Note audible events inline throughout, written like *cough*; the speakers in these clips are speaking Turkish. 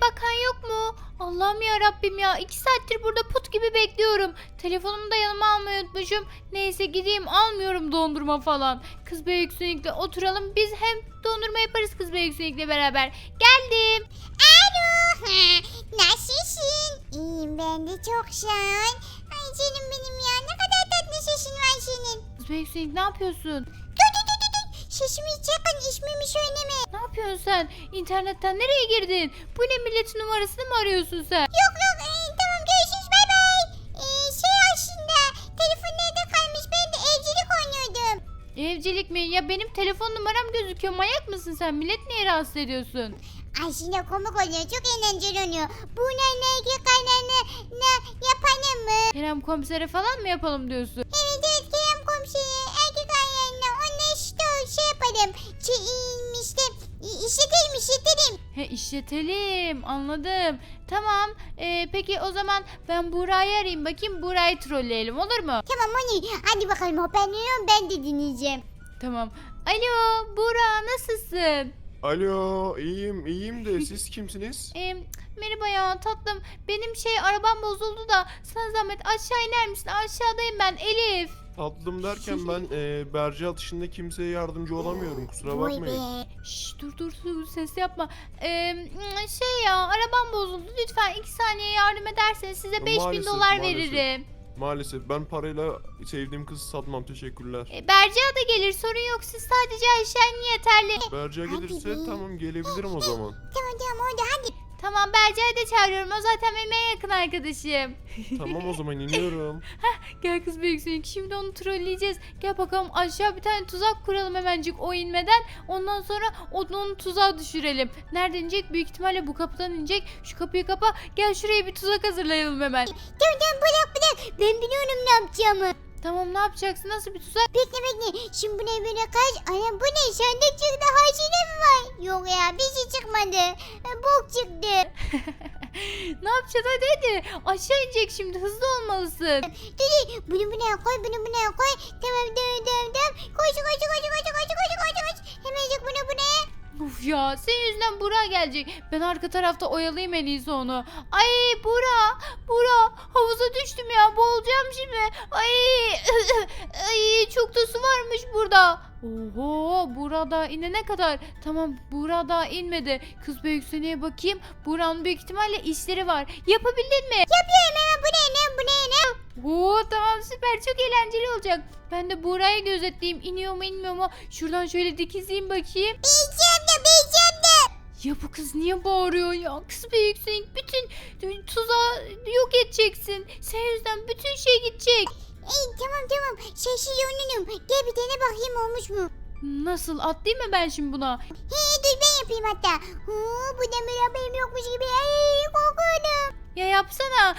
bakan yok mu? Allah'ım ya Rabbim ya. iki saattir burada put gibi bekliyorum. Telefonumu da yanıma almayı unutmuşum. Neyse gideyim almıyorum dondurma falan. Kız Beyük Sünik'le oturalım. Biz hem dondurma yaparız Kız Beyük Sünik'le beraber. Geldim. *laughs* Nasılsın? İyiyim ben de çok şan. Ay canım benim ya ne kadar tatlı sesin var senin. Kız Beyük Sünik ne yapıyorsun? Dur dur dur dur dur. Sesimi sakın ismimi söyleme. Ne yapıyorsun sen? İnternetten nereye girdin? Bu ne milletin numarasını mı arıyorsun sen? Yok yok ee, tamam görüşürüz bay bay. Ee, şey aslında telefon nerede kalmış ben de evcilik oynuyordum. Evcilik mi? Ya benim telefon numaram gözüküyor. Manyak mısın sen? Millet niye rahatsız ediyorsun? Aslında komik oluyor çok eğlenceli oluyor. Bunlarla ilgili kaynağını ne yapalım mı? Kerem komisere falan mı yapalım diyorsun? He işletelim. Anladım. Tamam. Ee, peki o zaman ben Buray'ı arayayım bakayım. Buray'ı trolleyelim olur mu? Tamam onu hadi bakalım hoparlörüm ben de dinleyeceğim. Tamam. Alo Bura nasılsın? Alo, iyiyim, iyiyim de siz kimsiniz? Ee, merhaba ya tatlım. Benim şey arabam bozuldu da sana zahmet aşağı iner misin? Aşağıdayım ben Elif. Tatlım derken ben *laughs* e, Berce dışında kimseye yardımcı olamıyorum kusura Vay bakmayın. be. Şş, dur dur dur ses yapma. Ee, şey ya arabam bozuldu. Lütfen iki saniye yardım ederseniz size 5000 Maalesef, dolar maalesef. veririm. Maalesef ben parayla sevdiğim kızı satmam teşekkürler. E, Berca da gelir sorun yok. Siz sadece aşağı inin yeterli. Berce Hadi gelirse be. tamam gelebilirim o zaman. Tamam tamam orada hadi. Tamam Berca'yı da çağırıyorum. O zaten benim en yakın arkadaşım. *laughs* Tamam o zaman iniyorum. *laughs* Gel kız büyüksün. Şimdi onu trolleyeceğiz. Gel bakalım aşağı bir tane tuzak kuralım hemencik o inmeden. Ondan sonra onu, onu tuzağa düşürelim. Nereden inecek? Büyük ihtimalle bu kapıdan inecek. Şu kapıyı kapa. Gel şuraya bir tuzak hazırlayalım hemen. Tamam tamam bırak bırak. Ben biliyorum ne yapacağımı. Tamam ne yapacaksın? Nasıl bir tuzak? Bekle bekle. Şimdi bu ne böyle kaç? Ana bu ne? Sandık çıktı. Hazine mi var? Yok ya bir şey çıkmadı. E, bok çıktı. *laughs* ne yapacağız hadi hadi. Aşağı inecek şimdi hızlı olmalısın. Dedi bunu buna koy bunu buna koy. Tamam tamam tamam. Koş koş koş koş koş koş koş koş. Hemencik bunu buraya. Uf ya senin yüzünden Bura gelecek. Ben arka tarafta oyalayayım en iyisi onu. Ay Bura, Bura havuza düştüm ya boğulacağım şimdi. Ay, *laughs* ay çok da su varmış burada. Oho burada inene kadar. Tamam burada inmedi. Kız büyük seneye bakayım. Buranın büyük ihtimalle işleri var. Yapabildin mi? Yapıyorum hemen bu ne ne bu ne ne? Oo tamam süper çok eğlenceli olacak. Ben de Bura'yı gözetleyeyim. İniyor mu inmiyor mu? Şuradan şöyle dikizeyim bakayım. Beyeceğim de beyeceğim de. Ya bu kız niye bağırıyor ya? Kız büyüksün. Bütün tuzağı yok edeceksin. Senin yüzünden bütün şey gidecek. Sessiz oynanım. Gel bir tane bakayım olmuş mu? Nasıl? Atlayayım mı ben şimdi buna? He dur ben yapayım hatta. Huu, bu demir haberim yokmuş gibi. Ay korkuyorum. Ya yapsana. Aa,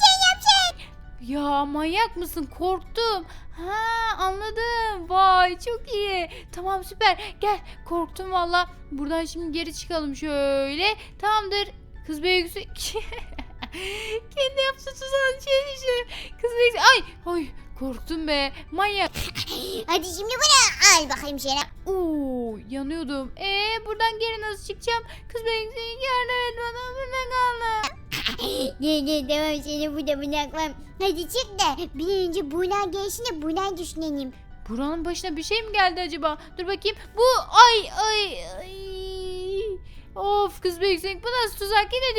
sen yap sen. Ya manyak mısın? Korktum. Ha anladım. Vay çok iyi. Tamam süper. Gel. Korktum valla. Buradan şimdi geri çıkalım şöyle. Tamamdır. Kız büyüksün. *laughs* Kendi yaptı tuzağın içine düştü. Kız büyüksün. Ay. Ay. Korktum be. Manyak. Hadi şimdi bana al bakayım sana. Oo yanıyordum. Ee buradan geri nasıl çıkacağım? Kız büyüksün. Yardım et bana. Burada kaldım. *laughs* Ne ne tamam seni burada bırakmam. Hadi çık da bir önce buna gelsin de buna düşünelim. Buranın başına bir şey mi geldi acaba? Dur bakayım. Bu ay ay ay. Of kız büyüksün. Bu nasıl tuzak yine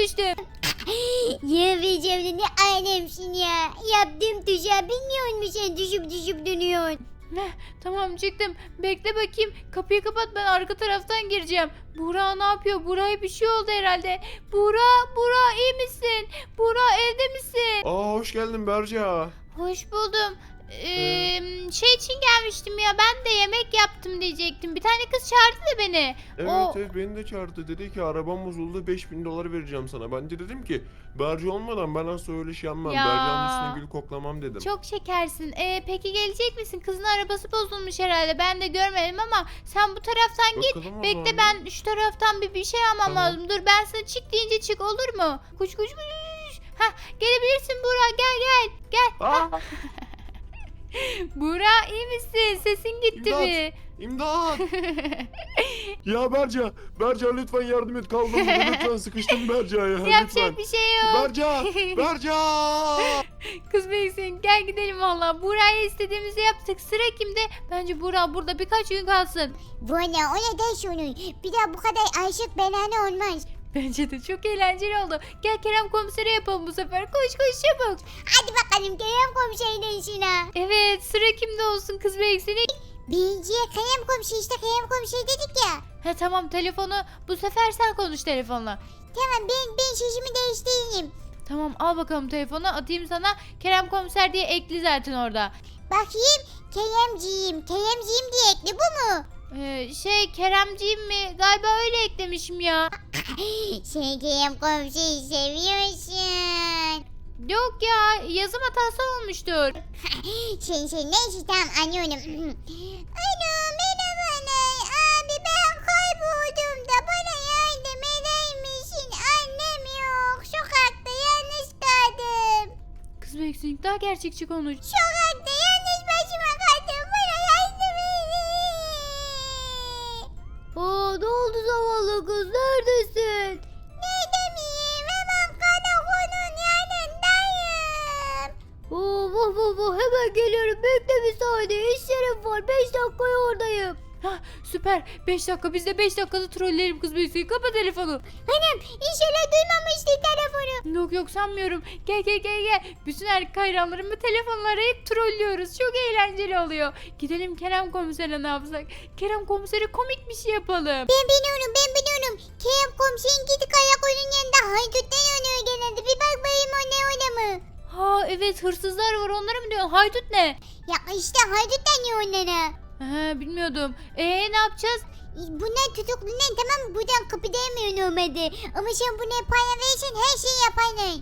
da ne alemsin ya. Yaptığım tuşa bilmiyor musun sen düşüp düşüp dönüyorsun. Heh, tamam çıktım. Bekle bakayım. Kapıyı kapat ben arka taraftan gireceğim. Buğra ne yapıyor? Buğra'ya bir şey oldu herhalde. Buğra, Buğra iyi misin? Buğra evde misin? Aa hoş geldin Berce. Hoş buldum. Ee, şey için gelmiştim ya ben de yemek yaptım diyecektim. Bir tane kız çağırdı da beni. Evet O- evet beni de çağırdı dedi ki arabam bozuldu 5000 dolar vereceğim sana. Ben de dedim ki Berce olmadan ben asla öyle şey yapmam. Ya. Üstüne gül koklamam dedim. Çok şekersin. Ee, peki gelecek misin? Kızın arabası bozulmuş herhalde. Ben de görmedim ama sen bu taraftan git. Bakalım Bekle ben şu taraftan bir bir şey almam Tamam. lazım. Dur ben sana çık deyince çık olur mu? Kuş kuş kuş. Hah gelebilirsin Burak gel gel. Gel. Aa, *laughs* Buğra iyi misin? Sesin gitti İmdat. mi? İmdat! *laughs* ya Berca, Berca lütfen yardım et. Kaldım burada. *laughs* Lütfen sıkıştım Berca'ya. Yapacak Lütfen. bir şey yok. Berca! Berca! Kız Beysin gel gidelim valla. Buğra'ya istediğimizi yaptık. Sıra kimde? Bence Buğra burada birkaç gün kalsın. Valla o ne de şunu. Bir daha bu kadar aşık belane olmaz. *laughs* Bence de çok eğlenceli oldu. Gel Kerem komisere yapalım bu sefer. Koş koş çabuk. Hadi bakalım Kerem komşunun işine. Evet sıra kimde olsun kız Beysin? Birinciye Kerem komşu işte Kerem komşu dedik ya. Ha tamam telefonu bu sefer sen konuş telefonla. Tamam ben, ben sesimi değiştireyim. Tamam al bakalım telefonu atayım sana. Kerem komiser diye ekli zaten orada. Bakayım Keremciğim. Keremciğim diye ekli bu mu? Ee, şey Keremciğim mi? Galiba öyle eklemişim ya. Sen *laughs* Kerem komşuyu seviyorsun. Yok ya yazım hatası olmuştur. Sen *laughs* sen neyse tamam anlıyorum. *clears throat* Alo merhaba abi ben kayboldum da bana yardım eder misin? Annem yok. Sokakta yalnız kaldım. Kız Beksin daha gerçekçi konuş. Sokakta zavallı kız neredesin? Nerede miyim? Hemen karakolun yanındayım. Oo vah vah vah hemen geliyorum bekle bir saniye işlerim var 5 dakikaya oradayım. Hah süper 5 dakika biz de 5 dakikada trolleyelim kız Beksin kapa telefonu. Hanım inşallah duymamıştı telefonu. Yok yok sanmıyorum. Gel gel gel gel. Bütün erkek hayranlarımı telefonla arayıp trollüyoruz. Çok eğlenceli oluyor. Gidelim Kerem komisere ne yapsak? Kerem komisere komik bir şey yapalım. Ben biliyorum ben biliyorum. Kerem komşunun gidi karakolun yanında hayduttan oynuyor genelde. Bir bak bakayım o ne mi? Ha evet hırsızlar var onları mı diyorsun? Haydut ne? Ya işte hayduttan ne onlara? Ha, bilmiyordum. Ee ne yapacağız? Bunlar tutuklular tamam mı? Buradan kıpırdayamıyor normalde. Ama sen buna para verirsen her şeyi yaparlar.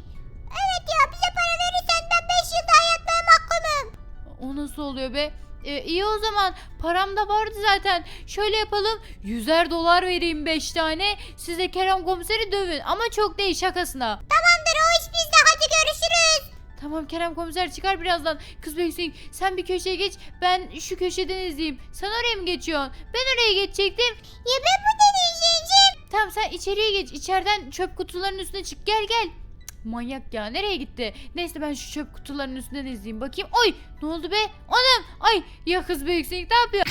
Evet ya bize para verirsen ben 5 yıl daha yatmaya mahkumum. O nasıl oluyor be? Ee, iyi o zaman param da vardı zaten. Şöyle yapalım. Yüzer dolar vereyim 5 tane. Size Kerem komiseri dövün. Ama çok değil şakasına. Tamamdır o iş bizde hadi görüşürüz. Tamam Kerem komiser çıkar birazdan. Kız Beksin sen bir köşeye geç. Ben şu köşeden izleyeyim. Sen oraya mı geçiyorsun? Ben oraya geçecektim. Ya ben burada değişeceğim. Tamam sen içeriye geç. İçeriden çöp kutularının üstüne çık. Gel gel. Cık, Manyak ya nereye gitti? Neyse ben şu çöp kutularının üstünden izleyeyim bakayım. Oy ne oldu be? Anam ay ya kız Beksin ne yapıyor?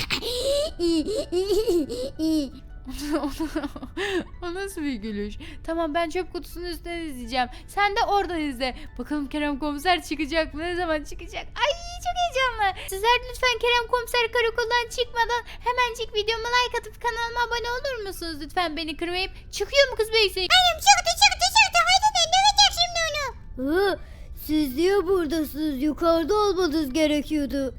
*laughs* *laughs* o nasıl bir gülüş? Tamam ben çöp kutusunun üstünden izleyeceğim. Sen de oradan izle. Bakalım Kerem komiser çıkacak mı? Ne zaman çıkacak? Ay çok heyecanlı. Sizler lütfen Kerem komiser karakoldan çıkmadan hemencik videoma like atıp kanalıma abone olur musunuz? Lütfen beni kırmayıp. Çıkıyor mu kız Beysi? Hanım çıktı çıktı çıktı. Hadi de dövecek şimdi onu. Siz niye buradasınız? Yukarıda olmanız gerekiyordu.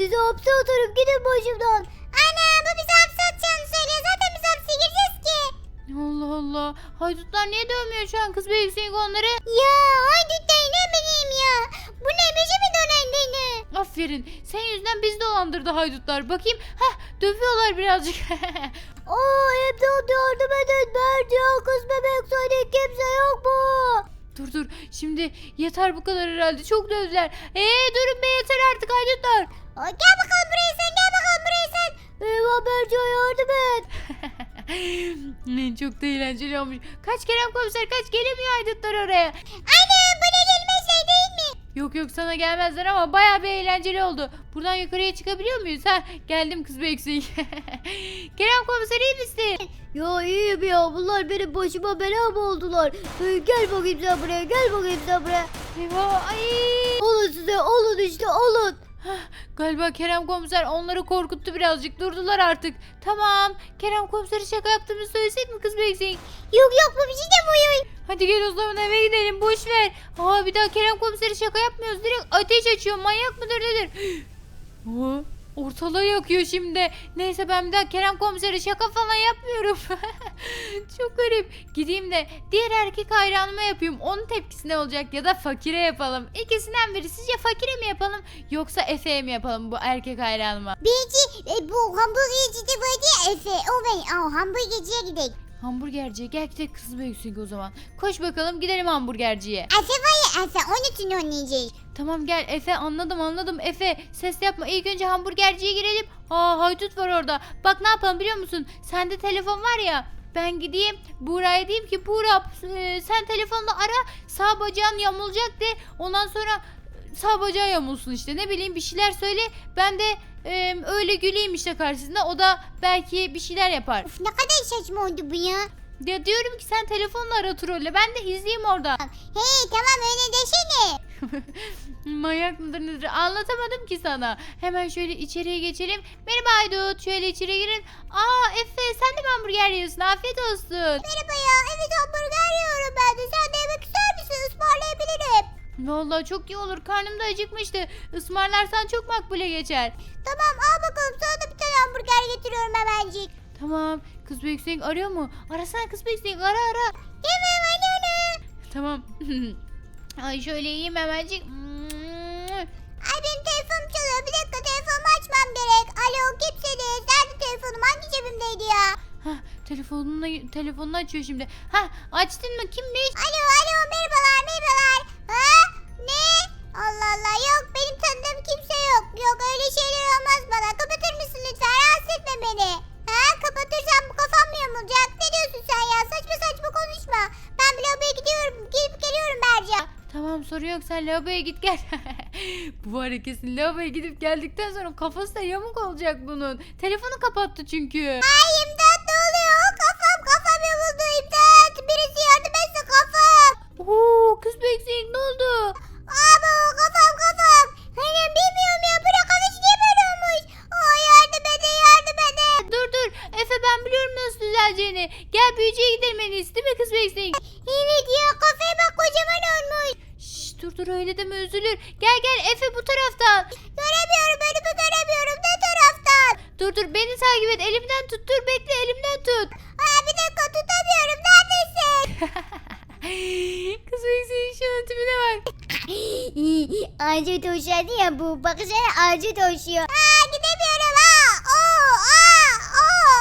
Sizi hapse atarım gidin başımdan. Ana bu bizi hapse atacağını söylüyor. Zaten biz hapse gireceğiz ki. Allah Allah. Haydutlar niye dövmüyor şu an kız Beysi onları? Ya de ne bileyim ya. Bu ne bizi mi dolandırdı? Aferin. Sen yüzünden bizi dolandırdı haydutlar. Bakayım. Heh dövüyorlar birazcık. *laughs* Aa imdat yardım edin. Berca kız bebek Sonic kimse yok mu? dur dur. Şimdi yeter bu kadar herhalde. Çok dövdüler. Eee durun be yeter artık haydutlar. Aa, Gel bakalım buraya sen gel bakalım buraya sen. Eyvah Berca yardım et. Ne *laughs* çok da eğlenceli olmuş. Kaç Kerem komiser kaç gelemiyor haydutlar oraya. Ana buraya gelmezler değil mi? Yok yok sana gelmezler ama baya bir eğlenceli oldu. Buradan yukarıya çıkabiliyor muyuz? Ha geldim kız Beksi. *laughs* Kerem komiser iyi misin? Ya iyiyim ya bunlar benim başıma bela mı oldular? Ee, gel bakayım sen buraya gel bakayım sen buraya. Eyvah ay. Alın size alın işte alın. Galiba Kerem komiser onları korkuttu birazcık. Durdular artık. Tamam. Kerem komiseri şaka yaptığımızı söylesek mi kız Beksi? Yok yok bu bizi de vuruyor. Hadi gel o zaman eve gidelim boş ver. Aa bir daha Kerem komiseri şaka yapmıyoruz. Direkt ateş açıyor. Manyak mıdır nedir? *gasps* Aa, ortalığı yakıyor şimdi. Neyse ben bir daha Kerem komiseri şaka falan yapmıyorum. *laughs* Çok garip. Gideyim de diğer erkek hayranıma yapayım. Onun tepkisi ne olacak ya da fakire yapalım. İkisinden biri. Sizce fakire mi yapalım yoksa Efe'ye mi yapalım bu erkek hayranıma? Birinci e, bu hamburgerci de vardı ya Efe. O ben. Aa, hamburgerciye gidelim. Hamburgerciye gel gidelim kız büyüksün o zaman. Koş bakalım gidelim hamburgerciye. Efe var ya Efe onun için oynayacağız. Tamam gel Efe anladım anladım Efe ses yapma ilk önce hamburgerciye girelim. Aa haydut var orada. Bak ne yapalım biliyor musun? Sende telefon var ya. Ben gideyim Buğra'ya diyeyim ki Buğra e, sen telefonla ara sağ bacağın yamulacak de ondan sonra sağ bacağı yamulsun işte ne bileyim bir şeyler söyle ben de e, öyle güleyim işte karşısında o da belki bir şeyler yapar. Uf, ne kadar saçma oldu bu ya. Ya diyorum ki sen telefonla ara trolle ben de izleyeyim orada. Hey tamam öyle desene. *laughs* Manyak mıdır nedir anlatamadım ki sana. Hemen şöyle içeriye geçelim. Merhaba Aydut şöyle içeri girin. Aa Efe sen de mi hamburger yiyorsun afiyet olsun. Merhaba ya evet hamburger yiyorum Vallahi çok iyi olur karnım da acıkmıştı. Ismarlarsan çok makbule geçer. Tamam al bakalım sana da bir tane hamburger getiriyorum hemencik. Tamam kız büyük arıyor mu? Arasana kız büyük ara ara. Yemem anne onu. Tamam. *laughs* Ay şöyle yiyeyim hemencik. Ay benim telefonum çalıyor. Bir dakika telefonumu açmam gerek. Alo kimsiniz? Nerede telefonum? Hangi cebimdeydi ya? Hah telefonunu, telefonunu açıyor şimdi. Hah açtın mı kimmiş? Alo alo merhabalar merhabalar. Allah Allah yok benim tanıdığım kimse yok. Yok öyle şeyler olmaz bana. Kapatır mısın lütfen? Rahatsız etme beni. Ha? Kapatırsam bu kafam mı yamulacak? Ne diyorsun sen ya? Saçma saçma konuşma. Ben bir lavaboya gidiyorum. Gidip geliyorum Berca. Tamam sorun yok sen lavaboya git gel. *laughs* Bu var ya kesin lavaboya gidip geldikten sonra kafası da yamuk olacak bunun. Telefonu kapattı çünkü. Ay imdat ne oluyor? Kafam kafam yamuldu imdat. Birisi yardım etsin kafam. Oo kız beksin ne oldu? Abo kafam kafam. Annem bilmiyorum ya. Bu arkadaş niye böyle olmuş? Aa yardım edin yardım edin. Dur dur Efe ben biliyorum nasıl düzeleceğini. Gel büyücüye gidelim en iyisi değil mi kız beksin? Evet ya kafaya bak kocaman olmuş. Şşş dur dur öyle deme üzülür. Gel gel Efe bu taraftan. Göremiyorum önümü göremiyorum. Ne taraftan? Dur dur beni takip et elimden tut dur bekle elimden tut. Aa bir dakika tutamıyorum. Neredesin? *laughs* kız beksin şunun tipine bak. *laughs* Ağacı toşladı ya bu. Baksana ağacı toşuyor. Aa gidemiyorum. Aa oo aa oo.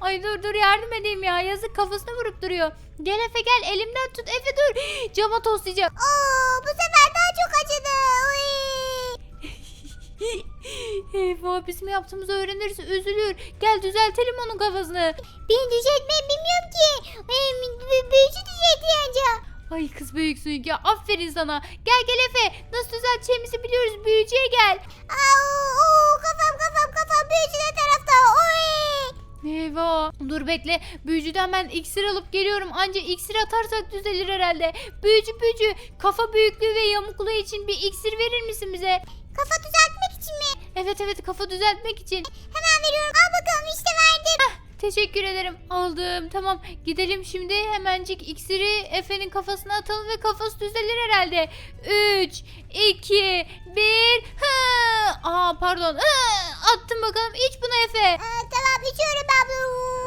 *laughs* Ay dur dur yardım edeyim ya yazık kafasına vurup duruyor. Gel Efe gel elimden tut Efe dur. *gasps* Cama toslayacak. Oo bu sefer daha çok acıdı. Eyvah bizim yaptığımızı öğrenirse üzülür. Gel düzeltelim onun kafasını. Ben düzeltmeyi bilmiyorum ki. Benim büyücü düzeltti anca. Ay kız büyüksün ya aferin sana. Gel gel Efe nasıl düzelteceğimizi biliyoruz büyücüye gel. Aa kafam kafam kafam büyücü ne tarafta? Uy. Eyvah. Dur bekle. Büyücüden ben iksir alıp geliyorum. Anca iksir atarsak düzelir herhalde. Büyücü büyücü kafa büyüklüğü ve yamukluğu için bir iksir verir misin bize? Kafa düzeltmek için mi? Evet evet kafa düzeltmek için. Hemen veriyorum. Al bakalım işte verdim. Teşekkür ederim. Aldım. Tamam. Gidelim şimdi hemencik iksiri Efe'nin kafasına atalım ve kafası düzelir herhalde. 3, 2, 1. Aa pardon. Hı, attım bakalım. İç bunu Efe. Aa, tamam içiyorum ben bunu.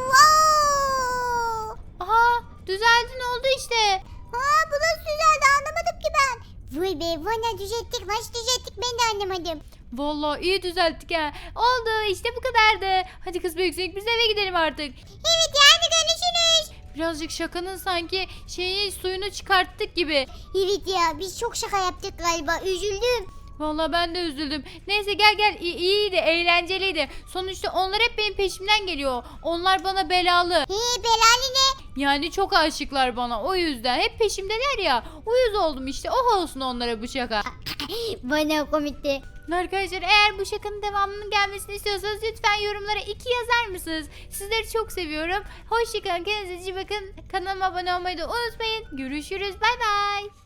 Oo. Aha düzeldi ne oldu işte. Ha bu nasıl düzeldi anlamadım ki ben. Vay be vana düzelttik nasıl düzelttik ben de anlamadım. Vallahi iyi düzelttik ha. Oldu işte bu kadardı. Hadi kız büyüksek biz eve gidelim artık. Evet yani görüşürüz. Birazcık şakanın sanki şeyi suyunu çıkarttık gibi. Evet ya biz çok şaka yaptık galiba üzüldüm. Vallahi ben de üzüldüm. Neyse gel gel İ- iyiydi eğlenceliydi. Sonuçta onlar hep benim peşimden geliyor. Onlar bana belalı. He belali ne? Yani çok aşıklar bana o yüzden. Hep peşimdeler ya. Uyuz oldum işte. Oh olsun onlara bu şaka. *laughs* Bana komikti. Arkadaşlar eğer bu şakanın devamının gelmesini istiyorsanız lütfen yorumlara iki yazar mısınız? Sizleri çok seviyorum. Hoşçakalın. Kendinize iyi bakın. Kanalıma abone olmayı da unutmayın. Görüşürüz. Bay bay.